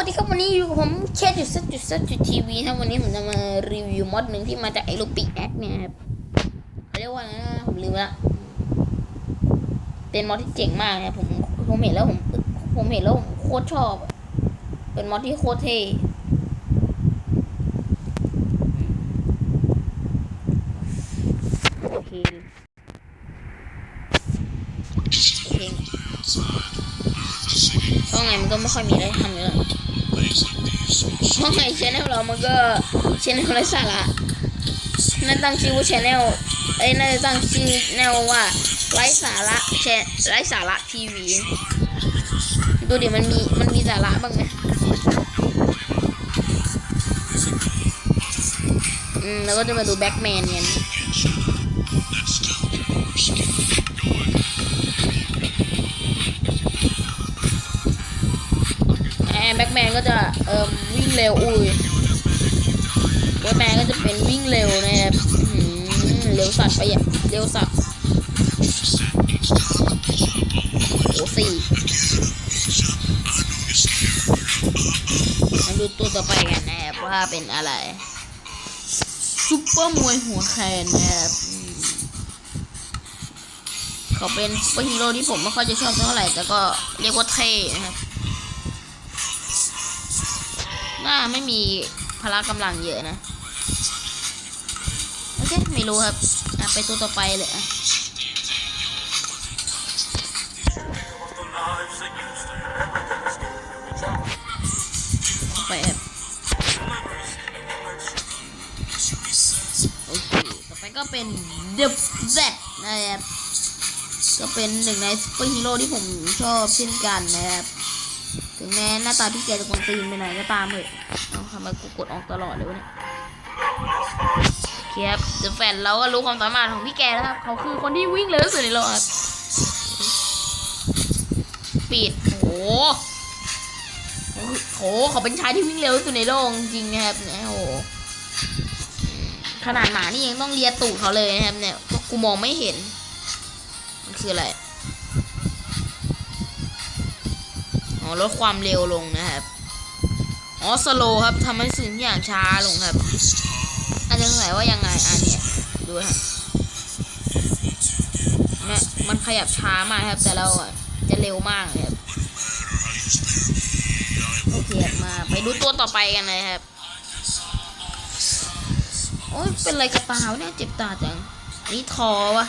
วัสดีครับวันนี้อยู่กับผมแค่จุดเซตจุดเซตจุดทีวีครับวันนี้ผมจะมารีวิวมอดหนึ่งที่มาจากไอโรปิแอคเนี่ยครับเรียกว่านะผมลืมละเป็นมอดที่เจ๋งมากนะผมผมเห็นแล้วผมผมเห็นแล้วผมโคตรชอบ เป็นมอดที่โคตรเท่โอเคเพลงก็ไงมันก็ไม่ค่อยมีอะไรทำเลย เพราะไงชแนลเรามันก็ชแนลไร้สาระน่าตั้งชื่อว่าชแนลเอ้ยน่าจะตั้งชื่อแนวว่าไร้สาระแชไร้สาระทีวีดูดิมันมีมันมีสาระบ้างไหมอืมแล้วก็จะมาดูแบ็กแมนเนี่ แบ็กแมนก็จะเอ่มวิ่งเร็วอุ้ยแบ็กแมนก็จะเป็นวิ่งเร็วนะครับเร็วสัตว์ไปอะเร็วสัตว์โอ้สี่มาดูตัวต่อไปกันนะครับว่าเป็นอะไรซุปเปอร์มวยหัวแคนนะครับเขาเป็นซุปเปอร์ฮีโร่ที่ผมไม่ค่อยจะชอบเท่าไหร่แต่ก็เรียกว่าเท่นะครับ น้าไม่มีพละกำลังเยอะนะ โอเค ไม่รู้ครับไปตัวต่อไปเลยอะไปครับโอเค ต่อไปก็เป็น The Z นะครับ ก็เป็นหนึ่งในซุปเปอร์ฮีโร่ที่ผมชอบเช่นกันนะครับ ถึงแม้หน้าตาพี่แกจะกวนตีนไปหน่อยก็ตามเถอะเอาทำไมกูกดออกตลอดเลยวะเนี่ยเคครับเดี๋ยวแฟนเราก็รู้ความสามารถของพี่แกแล้วครับ เขาคือคนที่วิ่งเร็วสุดในโลกครับปีดโอ้โหโอ้โหเขาเป็นชายที่วิ่งเร็วสุดในโลกจริงนะครับเนี่ยโอ้โหขนาดหมานี่ยังต้องเลียตูดเขาเลยนะครับเนี่ยกูมองไม่เห็น มันคืออะไร อ๋อลดความเร็วลงนะครับอ๋อสโลครับทำให้สิ่งทุกอย่างช้าลงครับอาจจะสงสัยว่ายังไงอะเนี่ยดูครับนี่มันขยับช้ามากครับ แต่เราอะจะเร็วมากเลยครับโอเคมาไปดูตัวต่อไปกันเลยครับโอ้ยเป็นอะไรกับตาวะเนี่ยเจ็บตาจังนนี้ทอวะ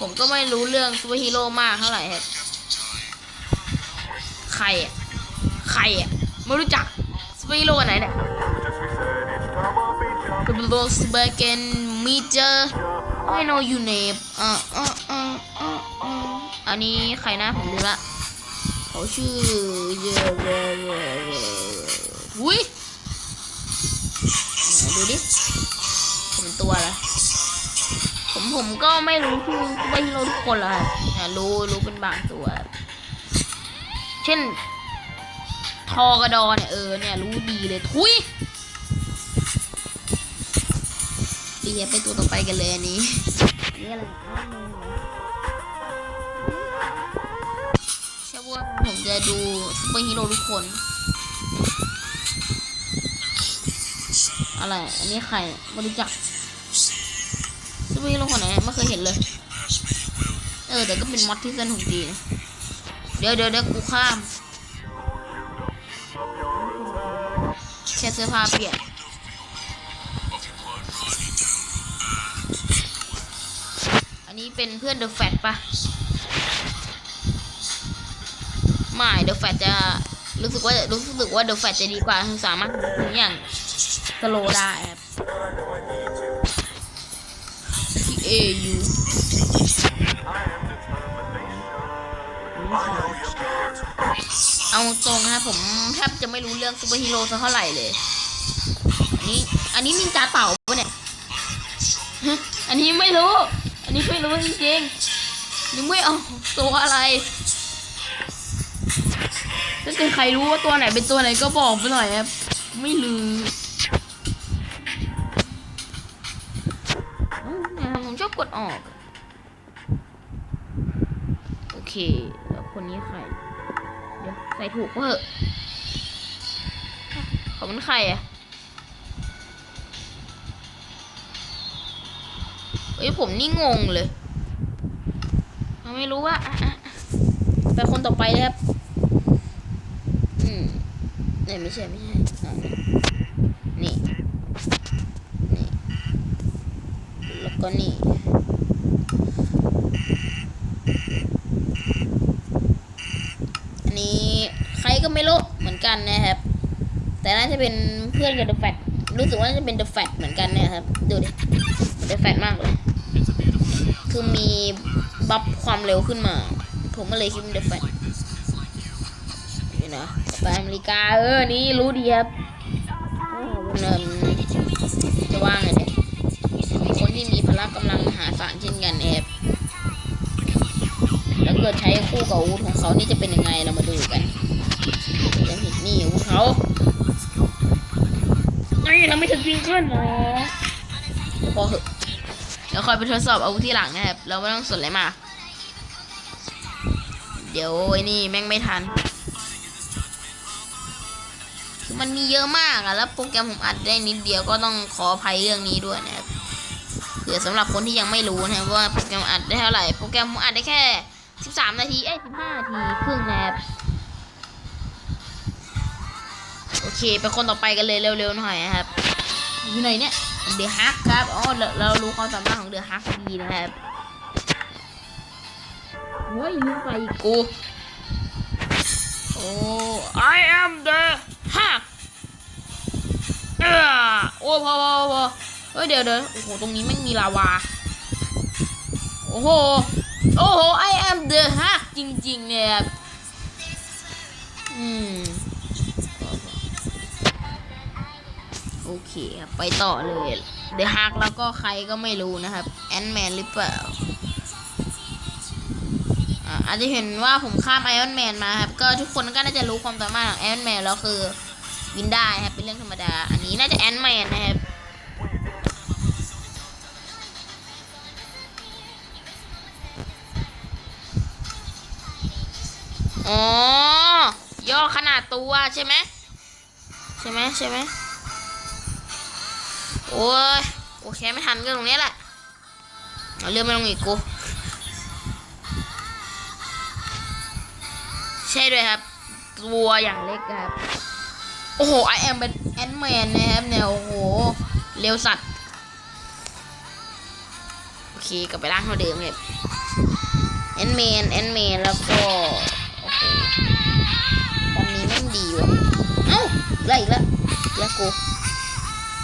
ผมก็ไม่รู้เรื่องซูเปอร์ฮีโร่มากเท่าไหร่ครับ ใครอะ ใครอะ ไม่รู้จักซูเปอร์ฮีโร่อันไหนเนี่ยกับโลสเบเกนมีเจอ I know you name อ่าอ่าอ่าอ่าอ่าอันนี้ใครนะผมรู้ละเขาชื่อเยเรเรเรอุ้ยดูดิเป็นตัวอะไร ผมผมก็ไม่รู้ชื่อซูเปอร์ฮีโร่ทุกคนหรอกครับอะรู้รู้เป็นบางตัว เช่น ทอกระดอเนี่ยเออเนี่ยรู้ดีเลยทุยเดี๋ยไปตัวต่อไปกันเลยอันนี้นี่อะไรใช่ว่าผมจะดูซูเปอร์ฮีโร่ทุกคน อะไร อันนี้ใครไม่รู้จัก ซูเปอร์ฮีโร่คนไหนไม่เคยเห็นเลย เออแต่ก็เป็นมอดที่สนุกดีนะเดี๋ยวเดี๋ยวเดี๋ยวกูข้ามแค่เสื้อผ้าเปลี่ยนอันนี้เป็นเพื่อนเดอะแฟตปะไม่เดอะแฟตจะรู้สึกว่ารู้สึกว่าเดอะแฟตจะดีกว่าสามารถอย่างสโลได้ครับ AU เอาตรงนะผมแทบจะไม่รู้เรื่องซูเปอร์ฮีโร่สักเท่าไหร่เลย อันนี้ อันนี้นินจาเต่าปะเนี่ย อันนี้ไม่รู้ อันนี้ไม่รู้จริงๆยังไม่เอาตัวอะไรถ้าเกิดใครรู้ว่าตัวไหนเป็นตัวไหนก็บอกไปหน่อยครับ ไม่ลืม ชอบกดออก โอเคคแล้วคนนี้ใคร เดี๋ยวใส่ถูกก็เถอะเขาเป็นใครอะเอ้ยผมนี่งงเลยเราไม่รู้ว่าไปคนต่อไปเลยครับ อืมเนี่ยไม่ใช่ไม่ใช่นี่ นี่ แล้วก็นี่นี้ใคร ก็ไม่รู้เหมือนกันนะครับ แต่น่าจะเป็นเพื่อนกับเดอะแฟตรู้สึกว่าน่าจะเป็นเดอะแฟตเหมือนกันนะครับ ดูดิเดอะแฟตมากเลย คือมีบัฟความเร็วขึ้นมา ผมก็เลยคิดเป็นเดอะแฟตนี่นะไปอเมริกาเออ นี่รู้ดีครับโอ้มันเอิ่มจะว่าไงเนี่ยคนที่มีพละกำลังมหาศาลเช่นกันเอบแล้วเกิดใช้คู่กับอาวุธของเขานี่จะเป็นยังไงเรามาดูกัน จะเห็นนี่อาวุธเขานี่ทำไม่ถึงยิงขึ้นหรอพอเหอะเดี๋ยวคอยไปทดสอบอาวุธที่หลังนะครับ เราไม่ต้องสนอะไรมาก เดี๋ยวไอ้นี่แม่งไม่ทัน คือมันมีเยอะมากอะแล้วโปรแกรมผมอัดได้นิดเดียวก็ต้องขออภัยเรื่องนี้ด้วยนะครับเผื่อสำหรับคนที่ยังไม่รู้นะครับว่าโปรแกรมอัดได้เท่าไหร่ โปรแกรมผมอัดได้แค่ 13 นาที เอ้ย 15 นาทีครึ่งนะครับ เคไปคนต่อไปกันเลยเร็วๆหน่อยนะครับ อยู่ไหนเนี่ยเดือฮักครับอ๋อเราเรารู้ความสามารถของเดือฮักดีนะครับโอ้ยลืมไปกูโอ้ I am the hack เออโอ้พอพอพอเฮ้ยเดี๋ยวเดี๋ยวโอ้โหตรงนี้ไม่มีลาวาโอ้โหโอ้โห I am the hack จริงๆเนี่ยครับอืม โอเคครับไปต่อเลยเดอะฮักแล้วก็ใครก็ไม่รู้นะครับ แอนแมนหรือเปล่าอ่าอาจจะเห็นว่าผมข้ามไอออนแมนมาครับ ก็ทุกคนก็น่าจะรู้ความสามารถของไอออนแมนแล้วคือวินได้ครับ เป็นเรื่องธรรมดา อันนี้น่าจะแอนแมนนะครับอ๋อย่อขนาดตัวใช่ไหมใช่ไหมใช่ไหม โอ้ยโอเคไม่ทันก็ตรงนี้แหละเอาเรื่องไม่ลงอีกกูใช่ด้วยครับ ตัวอย่างเล็กครับ โอ้โหไอแอมเป็นแอนแมนนะครับเนี่ยโอ้โห เร็วสัตว์ โอเคกลับไปร่างเท่าเดิมเลยแอนแมนแอนแมนแล้วก็โอ้โหตอนนี้แม่ดีว่ะ เอ้าอะไรอีกแล้วแล้วกู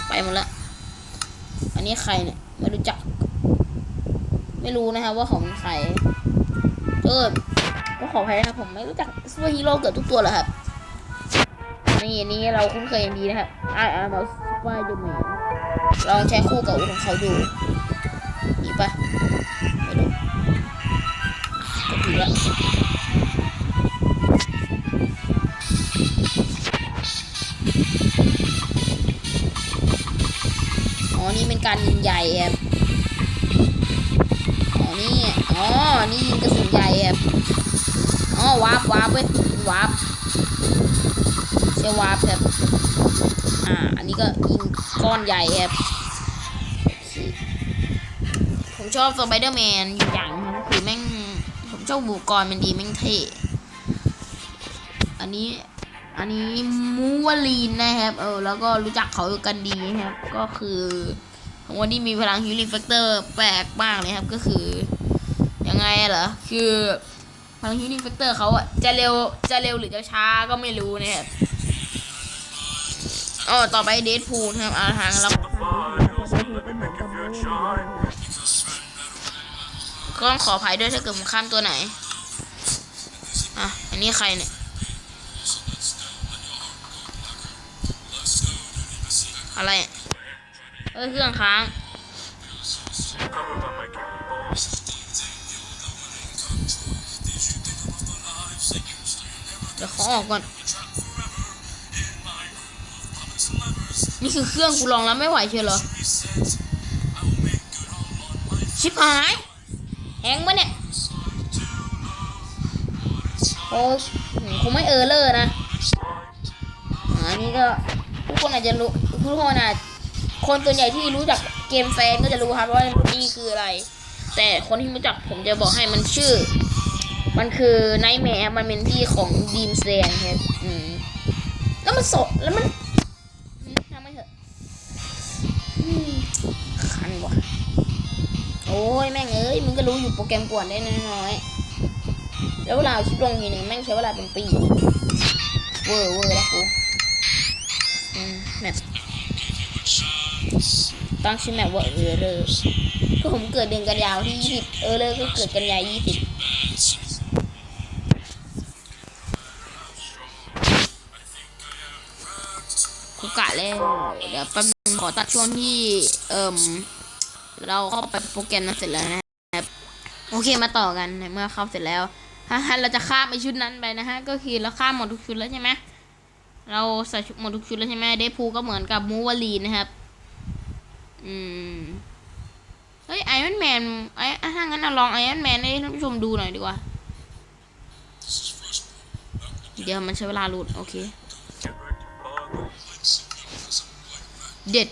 ไปหมดละ นี้ใครเนี่ยไม่รู้จัก ไม่รู้นะครับว่าของใครเออก็ขออภัยนะครับผมไม่รู้จักซูเปอร์ฮีโร่เกือบทุกตัวหรอครับนี่นนี้เราคุ้นเคยอย่างดีนะครับ I am a Spider-Man ลองใช้คู่กับอุของเขาดูดีปะไม่รู้ก็ถูกแล้ว การยิงใหญ่ครับอ๋อนี่อ๋อนี่ยิงกระสุนใหญ่ครับอ๋อวาร์ปวาร์ปเว้ยวาร์ปใช่วาร์ปครับอ่าอันนี้ก็ยิงก้อนใหญ่ครับผมชอบสไปเดอร์แมนอยู่อย่างหนึงคือแม่งผมชอบบุกรมันดีแม่งเท่อันนี้อันนี้มูวาลีนนะครับ เออ แล้วก็รู้จักเขากันดีนะครับ ก็คือ วันนี้มีพลังฮิลิฟแฟกเตอร์แปลกมากเลยครับก็คือยังไงเหรอคือพลังฮิลิฟแฟกเตอร์เขาอะจะเร็วจะเร็วหรือจะช้าก็ไม่รู้นะครับอ๋อต่อไปเดดพูลครับอาทางเราก็ต้องขออภัยด้วยถ้าเกิดผมข้ามตัวไหนอะอันนี้ใครเนี่ยอะไรอะ เอ้ยเครื่องค้าง เดี๋ยวเขาออกก่อน นี่คือเครื่องกูลองแล้วไม่ไหวเชียวเหรอ ชิบหายแฮงปะเนี่ยโอ้คงไม่เออเลอร์นะ อันนี้ก็ทุกคนอาจจะรู้ทุกคนอาจ คนส่วนใหญ่ที่รู้จักเกมแฟนก็จะรู้ครับว่านี่คืออะไร แต่คนที่ไม่รู้จักผมจะบอกให้มันชื่อ มันคือไนท์แมร์มันเป็นที่ของดีมแซนครับอืมแล้วมันสดแล้วมันทำไม่เถอะคันว่ะโอ้ยแม่งเอ้ยมึงก็รู้อยู่โปรแกรมกวนได้น้อยๆแล้วเวลาคลิปลงทีหนึ่งแม่งใช้เวลาเป็นปีเวอร์เวอร์แล้วกูอืมแมป ตั้งชื่อแมปว่าเออเลอร์ก็ผมเกิดเดือนกันยาวที่ยี่สิบเออเลอร์ก็เกิดกันยายี่สิบกูกะแล้วเดี๋ยวแป๊บนึงขอตัดช่วงที่เอ่มเราเข้าไปโปรแกรมนั้นเสร็จแล้วนะครับโอเคมาต่อกันในเมื่อเข้าเสร็จแล้วฮะเราจะข้ามไปชุดนั้นไปนะฮะก็คือเราข้ามหมดทุกชุดแล้วใช่ไหมเราใส่หมดทุกชุดแล้วใช่ไหมเดพูก็เหมือนกับมูวาลีนะครับ อืม เฮ้ยไอรอนแมนไอ้ถ้างั้นเราลองไอรอนแมนให้ท่านผู้ชมดูหน่อยดีกว่า เดี๋ยวมันใช้เวลาโหลุด โอเค เด็ด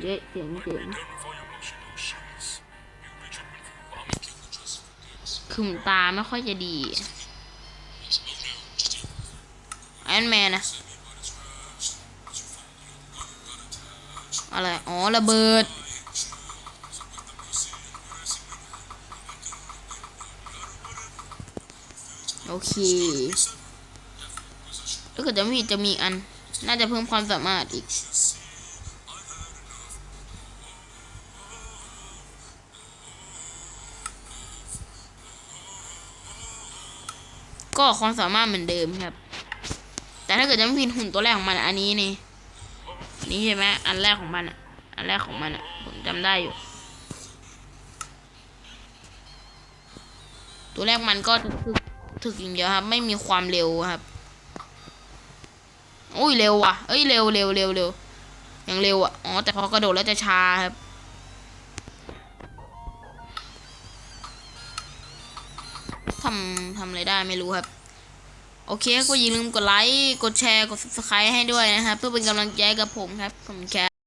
เจ๊เจ๋งเจ๋งคือตาไม่ค่อยจะดี ไอรอนแมนนะ อะไร อ๋อ ระเบิด โอเคถ้าเกิดจะมีจะมีอัน น่าจะเพิ่มความสามารถอีก ก็ความสามารถเหมือนเดิมครับ แต่ถ้าเกิดจะไม่ผิดหุ่นตัวแรกของมันอันนี้นี่ นนี้ใช่ไหมอันแรกของมันอะ อันแรกของมันอะ ผมจำได้อยู่ ตัวแรกมันก็ถึกถึกอย่างเดียวครับ ไม่มีความเร็วครับโอ้ยเร็วว่ะ เอ้ยเร็วเร็วเร็วเร็วอย่างเร็วอะ อ๋อแต่พอกระโดดแล้วจะช้าครับทำทำอะไรได้ไม่รู้ครับ โอเคก็อย่าลืมกดไลค์ กดแชร์ กด subscribe ให้ด้วยนะครับ เพื่อเป็นกำลังใจกับผมครับ ผมแค